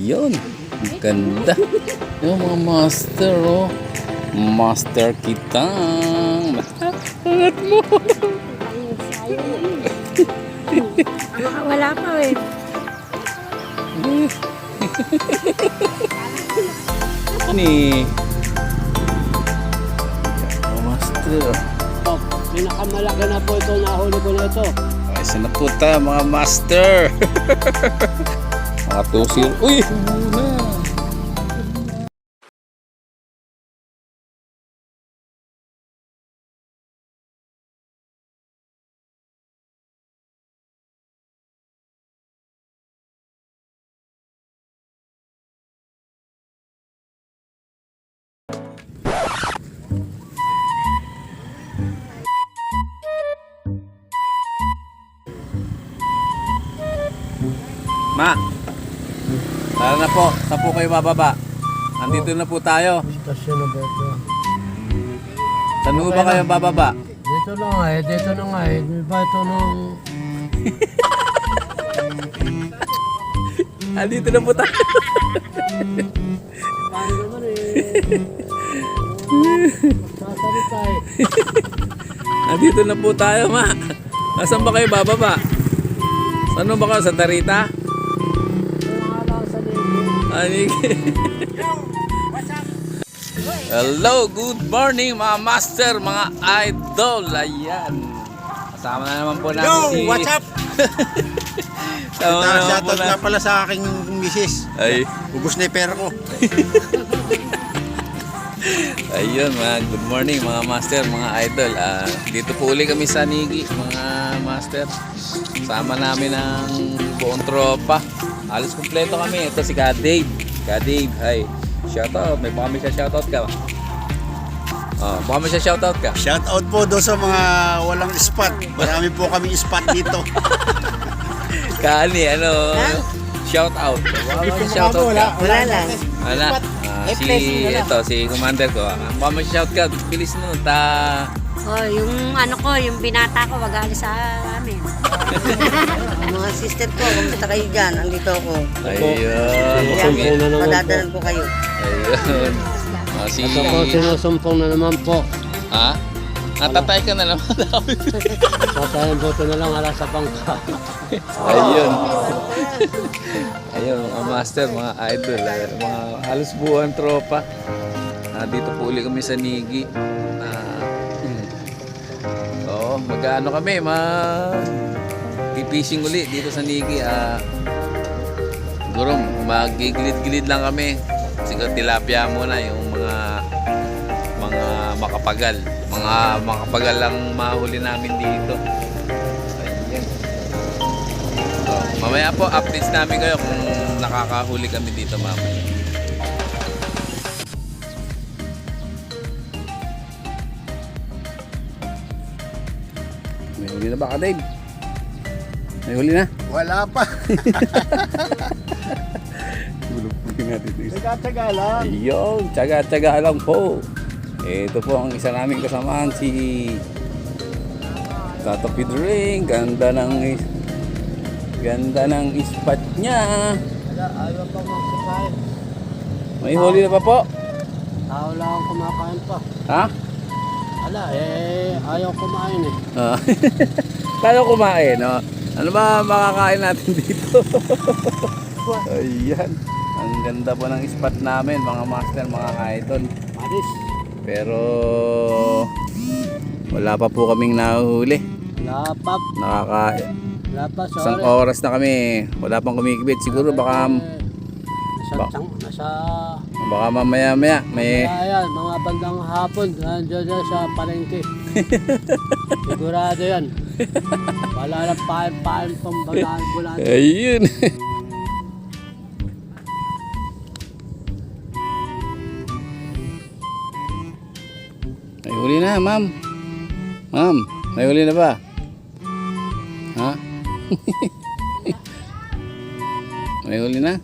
Yun. Ang Ganda. Yung mga master, oh. Master kitang. Angat mo. Wala pa eh. Ni. Master. Oh, pinakamalaki na po ito, nahuli ko na ito. Ay, saan na po tayo, mga master? mga tusil. Uy! Muna. Ma! Tara na po. Saan po kayo bababa? Andito na po tayo. Stasyon na ba ito? Saan po ba kayo bababa? Dito na nga eh, dito na nga eh. Di ba ito nung... Andito na po tayo. Paano naman eh. Andito na po tayo, ma. Nasaan ba kayo bababa? Saan ba kayo? Sa Tarita? Anig. Hello, good morning mga master, mga idol. Ayan. Kasama na naman po namin Yo, si... what's up? Kasama na naman po na... pala sa aking misis. Ay, Ubus na yung pera ko. ayun mga good morning mga master, mga idol. Ah, dito po uli kami sa Nigi, mga master. Sama namin ang buong tropa. Alos kumpleto kami. Ito si Ka Dave. Ka Dave, hi. Shoutout. May baka may siya shoutout ka. Oh, baka may siya shoutout ka. Shoutout po doon sa mga walang spot. Marami po kami spot dito. Kani, ano, shout out. Baka may shout out ka. Wala lang. Wala. Ah, si, ito, si commander ko. Ah, Baka may shout ka. Bilis mo. Ta, Oh, yung ano ko, yung binata ko, wag alis sa amin. Mga sister ko, kumusta kayo dyan? Andito ako. ayun. Sumpong na naman po. Padadalan ko kayo. Ayun. Ah, si, Ito po, sinusumpong na naman po. ha? Natatay ka na naman. Tatayan po ito na lang hala sa bangka. ayun. ayun, mga master, mga idol. ah, Mga halos buwan tropa. Ah, dito po uli kami sa Nigi. Ah, hmm. Oo, mag-ano kami, ma pipishing uli dito sa Nigi. Ah, siguro magigilid-gilid lang kami. Siguro tilapia muna yung mga mga makapagal. Mga makapagal lang mahuli namin dito. So, mamaya po updates namin kayo kung nakakahuli kami dito mamaya. May na ba ka, Dave? May huli na? Wala pa. Bulupugin natin ito. Nagkataga lang. Yo, tsaga-tsaga lang po. Ito po ang isa naming kasamaan si Tata Pedring. Ganda ng ganda ng spot niya. Ayaw pa magsakain. May huli na pa po. Tao lang ang kumakain pa. Ha? Ala, eh, ayaw kumain eh. Ah. Tayo kumain, no? Ano ba makakain natin dito? Ayan. Ang ganda po ng spot namin, mga master, mga idol. Pero wala pa po kaming nahuhuli. lapap, Nakaka lapap, isang sorry. oras na kami. Wala pang kumikibit. Siguro baka Ba- Nasa, tiyang- nasa, baka mamaya maya may Ayan, mga bandang hapon, nandiyan sa palengke. Sigurado yan. Wala na pain-pain pang bagaan bulan. ayun. may huli na, ma'am. Ma'am, may huli na ba? Ha? may huli na?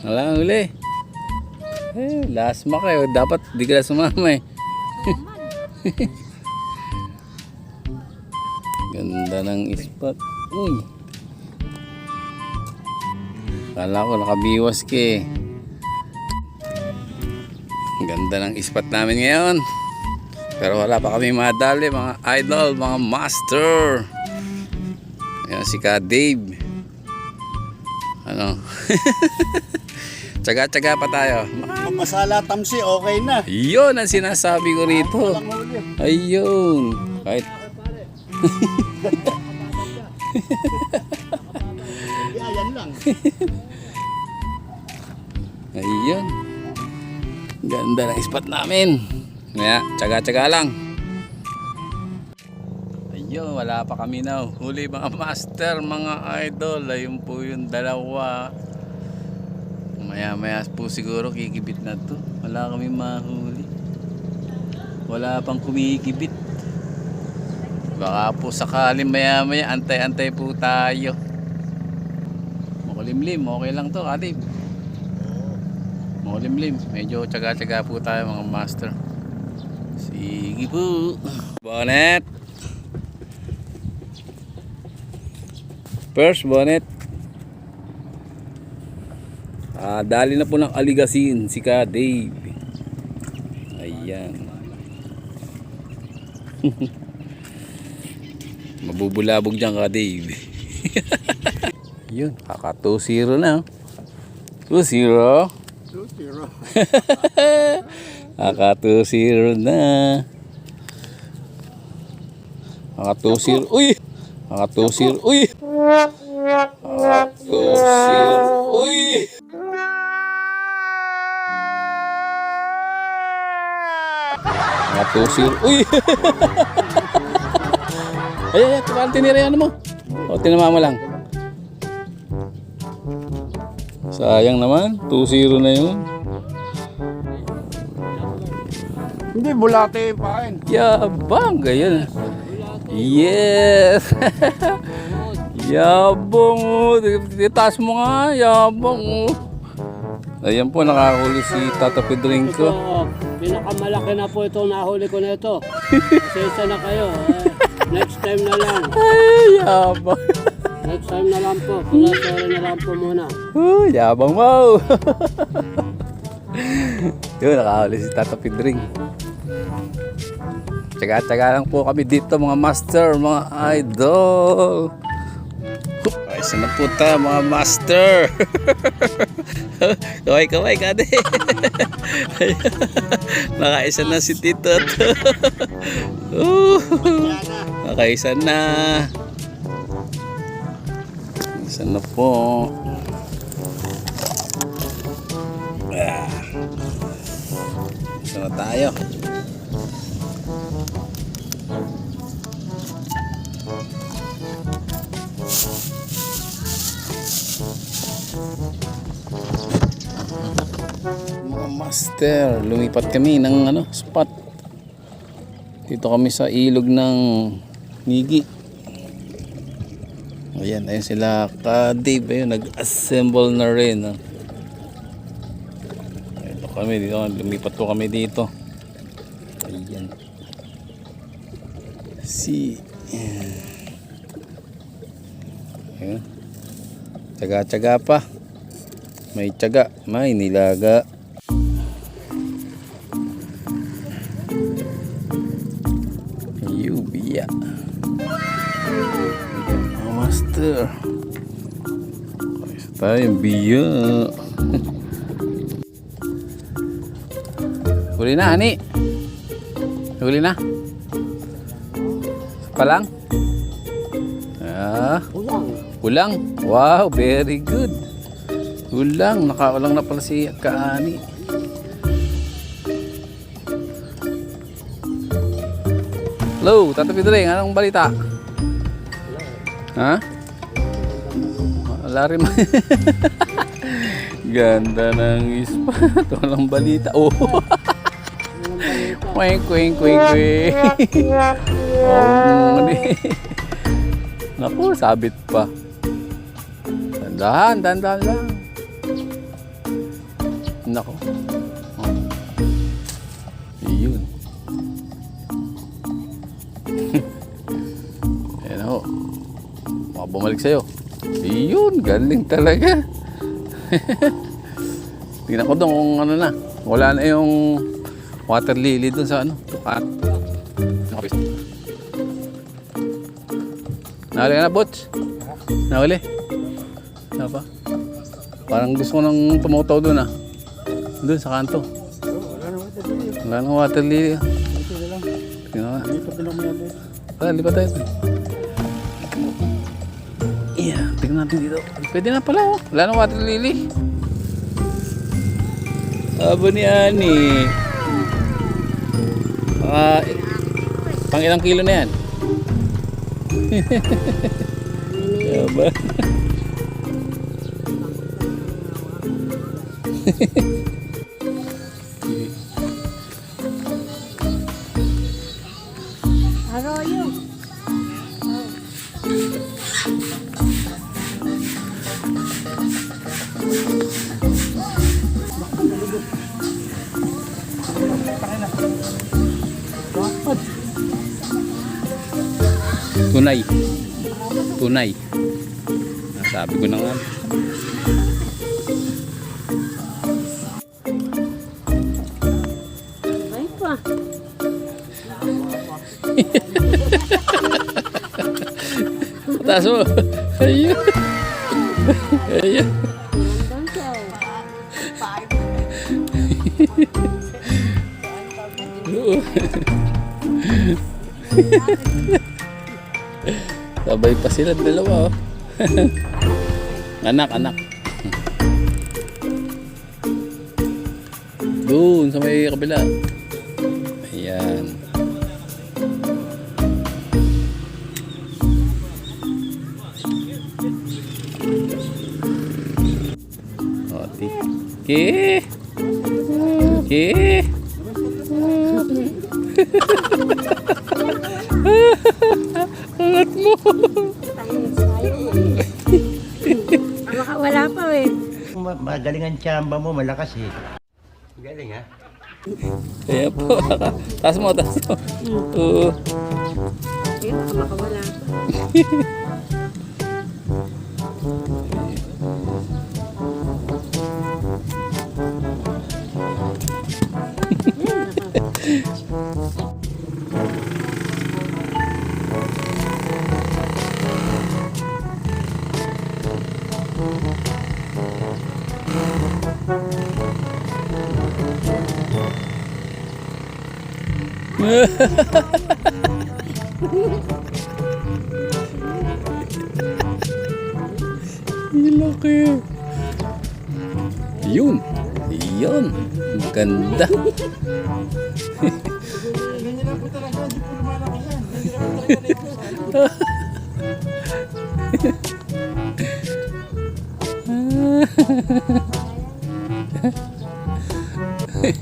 Wala kang huli. Eh, last ma kayo. Dapat di ka na sumama eh. Ganda ng spot. Uy. Kala ko nakabiwas ka eh. Ganda ng ispat namin ngayon. Pero wala pa kami madali, mga idol, mga master. Ayan si Ka Dave. Ano? Tsaga-tsaga pa tayo. Masala tamsi, okay na. Yun ang sinasabi ko rito. Ayun. Kahit Yeah, yan lang. Ayun. Ganda ng spot namin. Kaya, tsaga-tsaga lang. Ayun, wala pa kami na. Huli mga master, mga idol. Ayun po yung dalawa. Maya-maya po siguro kikibit na to. Wala kami mahuli. Wala pang kumikibit. Baka po sakaling maya-maya, antay-antay po tayo. Makulimlim, okay lang to, Kadib. Makulimlim. Medyo tsaga-tsaga po tayo mga master. Sige po. Bonnet. First bonnet. Ah, dali na po ng aligasin si Ka Dave. Ayan. Mabubulabog dyan Ka Dave. Yun, kaka 2-0 na. 2-0. Two, zero. Aka 2-0 na. Aka 2-0. Uy! Aka 2-0. Uy! Aka 2-0. Uy! Aka 2-0. Uy! ay, ay, ay. Tinira yan mo. O, tinama mo lang. Sayang naman. 2-0 na yun. Hindi, bulate pa rin. Yabang, ganyan. Yes! yabang oh. Itaas mo nga, yabang oh. Ayan po, nakahuli si Tata Pedrinko. Ito, pinakamalaki na po ito nahuli ko na ito. Isa na kayo. Eh, next time na lang. Ay, yabang. Next time na lang po. Sorry na lang po muna. Oh, yabang wow. Yun, nakahuli si Tata Pedring. Tsaga-tsaga lang po kami dito mga master, mga idol. Ayos na po tayo mga master. kaway kaway kade. Nakaisa na si Tito. Nakaisa na. Isa na po. Ah. Isa na tayo. Master, lumipat kami ng ano, spot. Dito kami sa ilog ng Nigi. Ayan, ayun sila ka-Dave, ayun, nag-assemble na rin. ah. Ito kami, dito, lumipat po kami dito. Ayan. Si... Ayan. Tsaga-tsaga pa. May tsaga, may nilaga. Tayong biya. Huli na, ani. Huli na. Pa lang? Ah, Ulang. Wow, very good. Ulang, nakaulang na pala si Kaani. Hello, Tata Pidring, anong balita? Ha? Wala rin. Ganda ng ispat. Walang balita. Oh. Kweng, kweng, kweng, kweng. Oh. Naku, sabit pa. Dandahan, dandahan lang. Nako. Oh. Iyon. Ayan ako. Bumalik sa'yo. Iyon, galing talaga. Tingnan ko doon kung ano na. Wala na yung water lily doon sa ano. Tukat. Nahuli ka na, Butch? Nahuli? Ano pa? Parang gusto ko nang tumutaw doon ah. Doon sa kanto. Wala nang water lily ah. Tingnan nga. Tara, lipat tayo doon. Tingnan natin dito. Pwede na pala oh. Wala nang water lily. Aba ni Ani. Mga pang ilang kilo na yan? Aba. Tunay. Sabi ko na nga. Ay pa. Taas mo. Ayun. Ayun. Siya. Sabay pa sila dalawa oh. anak, anak. Doon sa may kabila. Ayan. O, ti. Mo. Baka wala pa eh. Ma- Magaling ang tsamba mo, malakas eh. Galing ha? Kaya po. taas mo, taas mo. Oo. Eh, baka wala pa. Laki. Yun. Yun. Ganda. 嘿 嘿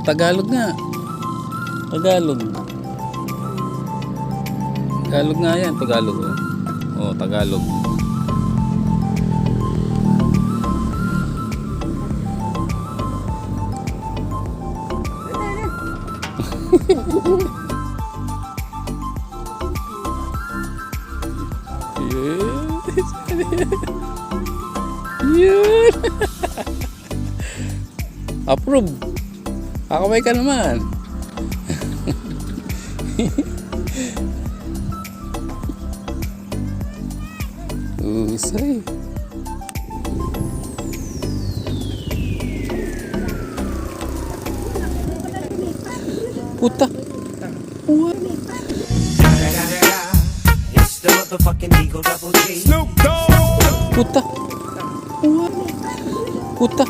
Oh, Tagalog nga. Tagalog. Tagalog nga yan, Tagalog. Oh, oh Tagalog. Yun. Approve. Kakaway ka naman. Usay. Puta. What? It's the Puta. Wow. Puta.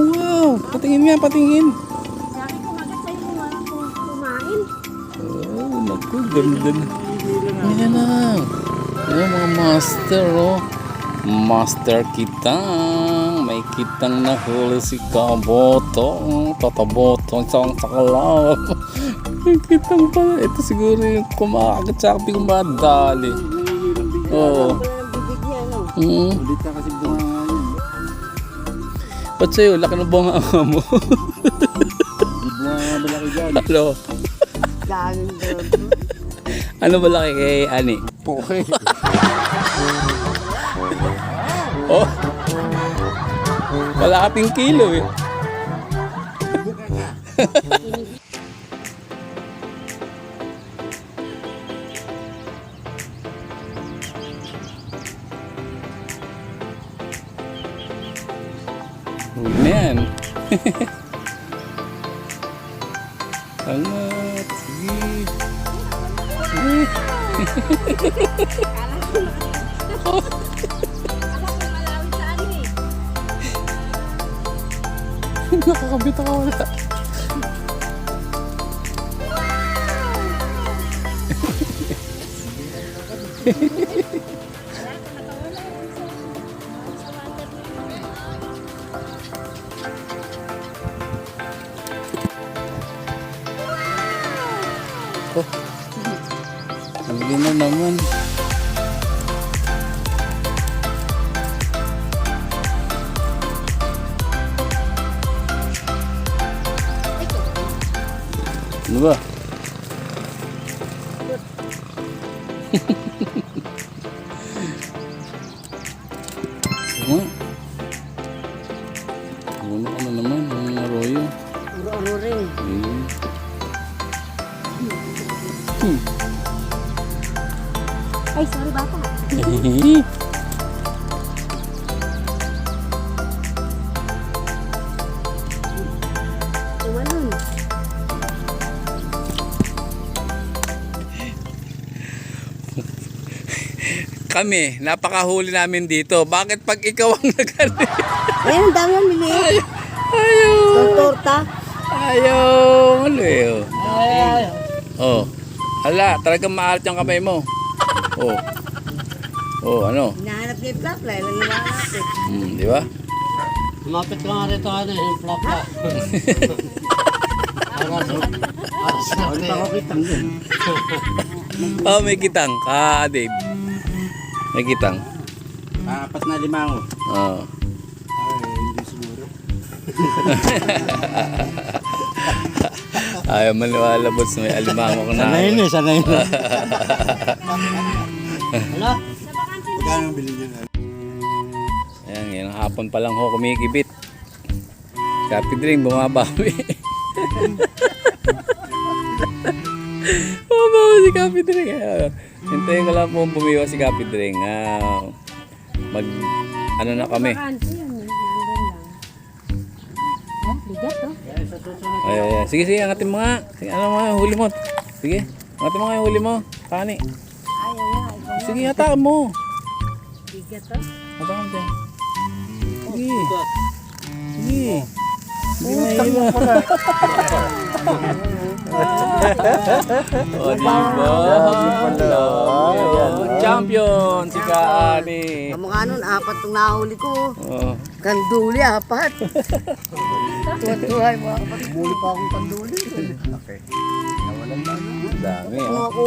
Wow. Patingin nga, patingin. Oh, naku, ganda na. Ayan na. Ayan mga master, oh. Master kitang. May kitang nahuli si Kaboto. Tataboto ang sakalap. May kitang pala. Ito siguro yung kumakagat sa akin kumadali. Oo. No? Mm. Ulit na kasi bunga nga yun. Ba't sa'yo? Laki ng bunga mo. Bunga nga malaki dyan. ano? Galing doon. Ano ba laki kay Ani? Poke. Oh. Wala kating kilo eh. Huwag Nakakabit ako wala. Oh. arroyo. Uro-uro rin. Hmm. Ay, sorry bata. Tumalun. Kami, napakahuli namin dito. Bakit pag ikaw ang nagano? Ayun, dami ang mili. Ayaw! Torta. Ayaw! Ano eh? oh. Ay, Oh. Hala, talagang maalat yung kamay mo. Oh. Oh, ano? Hinahanap niya yung plapla. Ilan na nahanap. Hmm, di ba? Lumapit ka nga rito ano, yung ako kitang din. Oh, may kitang. Ka, Dave. May kitang. Apat na limango. Oh. Ayaw maniwala, boss. May alimango ko na. Sanay na, sanay na. Wala? Magkano ang bili niyan? Ayan, yan ang hapon pa lang ho kumikibit. Kapi drink, bumabawi. bumabawi si Kapi drink. Hintayin ko lang po bumiwa si Kapi drink. Ah, mag, ano na kami. Kanto Bigat oh. Ay, ay, ay. Sige, sige, angatin mo nga. Sige, ano mga huli mo. Sige, angatin mo nga yung huli mo. Kani. Ayaw nga. Ikaw Sige, hataan mo. bigat oh. Hataan mo dyan. Sige. Sige. Utang mo pala. o, diba? Champion si Kaani. Kamukha nun, apat itong nahuli ko. Oh. Kanduli, apat. Tuwa-tuwa yung mga apat. Muli pa akong panduli. Dami, Kung oh. ako,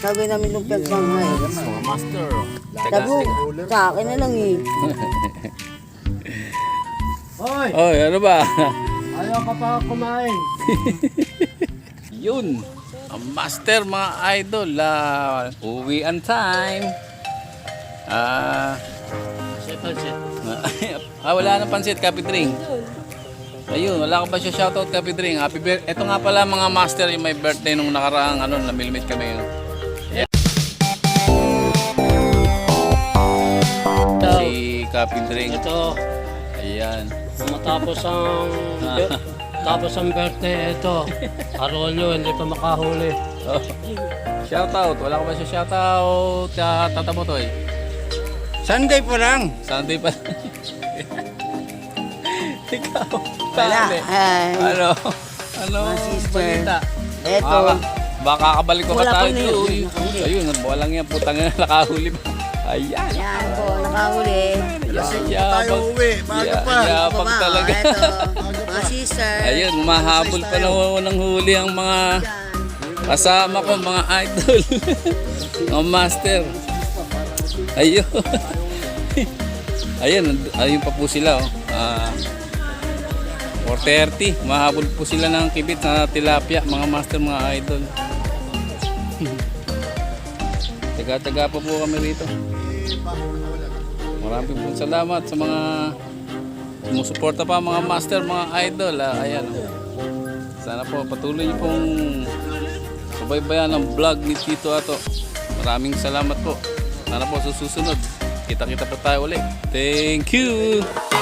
sabi namin nung pagpanghay. Mga master, oh. Sabi ko, sa akin na lang eh. Hoy, Oy, ano ba? ayaw ka pa kumain. Yun. Ang master mga idol. Uh, uwian time. Ah, Sit, sit. ah, wala nang pansit, Kapi Drink. Ayun, wala ka pa siya shoutout, Kapi Drink. Happy birthday. Ito nga pala mga master, yung may birthday nung nakaraang ano, namilmit kami. Yun. Yeah. Si Kapi Drink. Ito, Ayan. matapos ang... Tapos ang birthday, ito. Arolyo, hindi pa makahuli. Oh. Shoutout. Wala ko ba siya shoutout? Ka tata mo to eh. Sunday pa lang. Sunday pa. Ikaw. Wala. Tali. Ay. Ano? Ano? Mga sister. balita? Eto. Baka, baka kabalik ko pa Wala tayo. pa na yun. Uy, Nakahuli. Ayun, walang yan. Putang na nakahuli ba? Ayan. Yan po, nakahuli. Pa Yabang. tayo uwi. Bago Ya- pa. Yabang Baba, talaga. Eto, mga sister. Ayun, mahabol pa na ng huli ang mga kasama ko, mga idol. mga master. Ayun. ayun, ayun pa po sila. Oh. Ah, 4.30. Mahabol po sila ng kibit na tilapia, mga master, mga idol. Taga-taga pa po kami rito. Maraming po salamat sa mga sumusuporta pa mga master, mga idol. Ah, ayan. Sana po patuloy niyo pong subaybayan ang vlog ni Tito Ato. Maraming salamat po. Sana po sa susunod. Kita-kita po tayo ulit. Thank you!